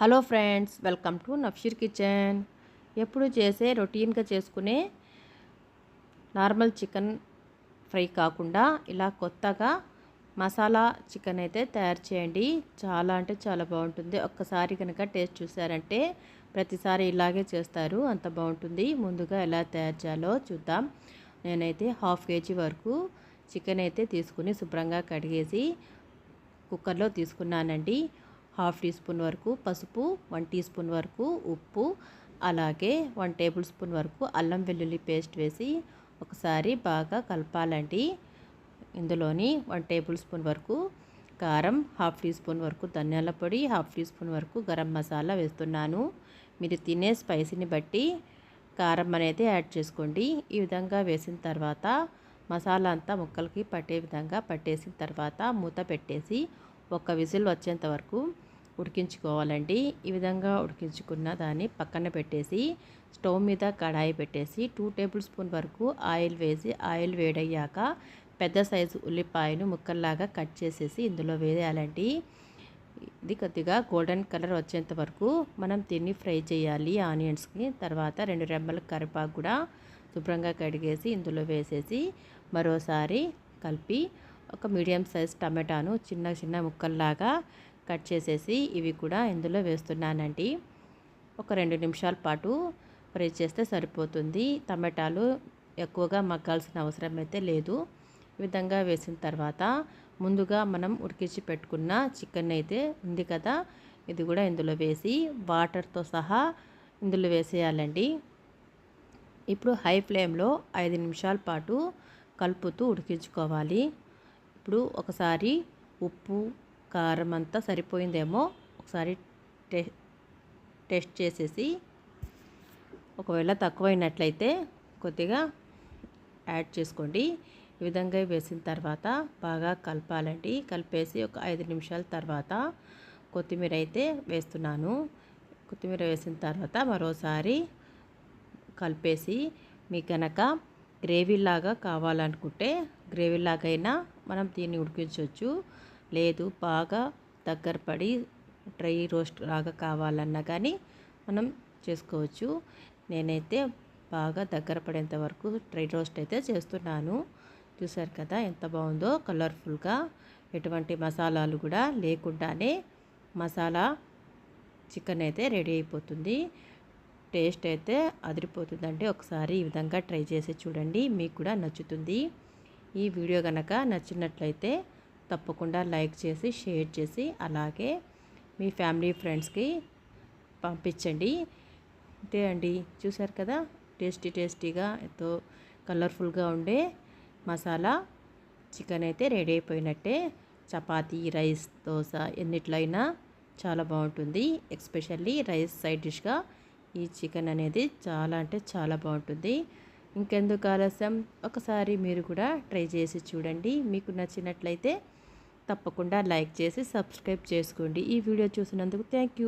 Hello friends welcome to Nafsheer kitchen. ఎప్పుడు చేసే రొటీన్గా చేసుకునే నార్మల్ చికెన్ ఫ్రై కాకుండా ఇలా కొత్తగా మసాలా చికెన్ అయితే తయారు చేయండి. చాలా అంటే చాలా బాగుంటుంది. ఒక్కసారి కనుక టేస్ట్ చూసారంటే ప్రతిసారి ఇలాగే చేస్తారు. అంత బాగుంటుంది. ముందుగా ఎలా తయారు చేయాలో చూద్దాం. నేనైతే హాఫ్ కేజీ వరకు చికెన్ అయితే తీసుకుని శుభ్రంగా కడిగేసి కుక్కర్లో తీసుకున్నానండి. హాఫ్ టీ స్పూన్ వరకు పసుపు వన్ టీ స్పూన్ వరకు ఉప్పు అలాగే వన్ టేబుల్ స్పూన్ వరకు అల్లం వెల్లుల్లి పేస్ట్ వేసి ఒకసారి బాగా కలపాలండి. ఇందులోని వన్ టేబుల్ స్పూన్ వరకు కారం హాఫ్ టీ స్పూన్ వరకు ధనియాల పొడి హాఫ్ టీ స్పూన్ వరకు గరం మసాలా వేస్తున్నాను. మీరు తినే స్పైసీని బట్టి కారం అనేది యాడ్ చేసుకోండి. ఈ విధంగా వేసిన తర్వాత మసాలా అంతా ముక్కలకి పట్టే విధంగా పట్టేసిన తర్వాత మూత పెట్టేసి ఒక విజిల్ వచ్చేంత వరకు ఉడికించుకోవాలండి. ఈ విధంగా ఉడికించుకున్న దాన్ని పక్కన పెట్టేసి స్టవ్ మీద కడాయి పెట్టేసి టూ టేబుల్ స్పూన్ వరకు ఆయిల్ వేసి ఆయిల్ వేడయ్యాక పెద్ద సైజు ఉల్లిపాయను ముక్కల్లాగా కట్ చేసేసి ఇందులో వేయాలండి. ఇది కొద్దిగా గోల్డెన్ కలర్ వచ్చేంత వరకు మనం తిని ఫ్రై చేయాలి ఆనియన్స్ని తర్వాత రెండు రెమ్మల కరిపాకు కూడా శుభ్రంగా కడిగేసి ఇందులో వేసేసి మరోసారి కలిపి ఒక మీడియం సైజ్ టమాటాను చిన్న చిన్న ముక్కల్లాగా కట్ చేసేసి ఇవి కూడా ఇందులో వేస్తున్నానండి. ఒక రెండు నిమిషాల పాటు ఫ్రై చేస్తే సరిపోతుంది. టమాటాలు ఎక్కువగా మగ్గాల్సిన అవసరం అయితే లేదు. ఈ విధంగా వేసిన తర్వాత ముందుగా మనం ఉడికించి పెట్టుకున్న చికెన్ అయితే ఉంది కదా ఇది కూడా ఇందులో వేసి వాటర్తో సహా ఇందులో వేసేయాలండి. ఇప్పుడు హై ఫ్లేమ్లో ఐదు నిమిషాల పాటు కలుపుతూ ఉడికించుకోవాలి. ఇప్పుడు ఒకసారి ఉప్పు కారం అంతా సరిపోయిందేమో. ఒకసారి టే టెస్ట్ చేసేసి ఒకవేళ తక్కువైనట్లయితే కొద్దిగా యాడ్ చేసుకోండి. ఈ విధంగా వేసిన తర్వాత బాగా కలపాలండి. కలిపేసి ఒక ఐదు నిమిషాల తర్వాత కొత్తిమీర అయితే వేస్తున్నాను. కొత్తిమీర వేసిన తర్వాత మరోసారి కలిపేసి మీకు కనుక గ్రేవీలాగా కావాలనుకుంటే గ్రేవీలాగైనా మనం దీన్ని ఉడికించవచ్చు. లేదు బాగా దగ్గర పడి డ్రై రోస్ట్ లాగా కావాలన్నా కానీ మనం చేసుకోవచ్చు. నేనైతే బాగా దగ్గర పడేంత వరకు డ్రై రోస్ట్ అయితే చేస్తున్నాను. చూసారు కదా ఎంత బాగుందో కలర్ఫుల్గా. ఎటువంటి మసాలాలు కూడా లేకుండానే మసాలా చికెన్ అయితే రెడీ అయిపోతుంది. టేస్ట్ అయితే అదిరిపోతుందండి. ఒకసారి ఈ విధంగా ట్రై చేసి చూడండి. మీకు కూడా నచ్చుతుంది. ఈ వీడియో కనుక నచ్చినట్లయితే తప్పకుండా లైక్ చేసి షేర్ చేసి అలాగే మీ ఫ్యామిలీ ఫ్రెండ్స్కి పంపించండి. అంతే అండి. చూసారు కదా? టేస్టీ టేస్టీగా ఎంతో కలర్ఫుల్గా ఉండే మసాలా. చికెన్ అయితే రెడీ అయిపోయినట్టే. చపాతీ రైస్ దోశ ఎన్నిట్లయినా చాలా బాగుంటుంది. ఎక్స్పెషల్లీ రైస్ సైడ్ డిష్గా ఈ చికెన్ అనేది చాలా అంటే చాలా బాగుంటుంది. ఇంకెందుకు ఆలస్యం? ఒకసారి మీరు కూడా ట్రై చేసి చూడండి. మీకు నచ్చినట్లయితే తప్పకుండా లైక్ చేసి సబ్స్క్రైబ్ చేసుకోండి. ఈ వీడియో చూసినందుకు థ్యాంక్ యూ.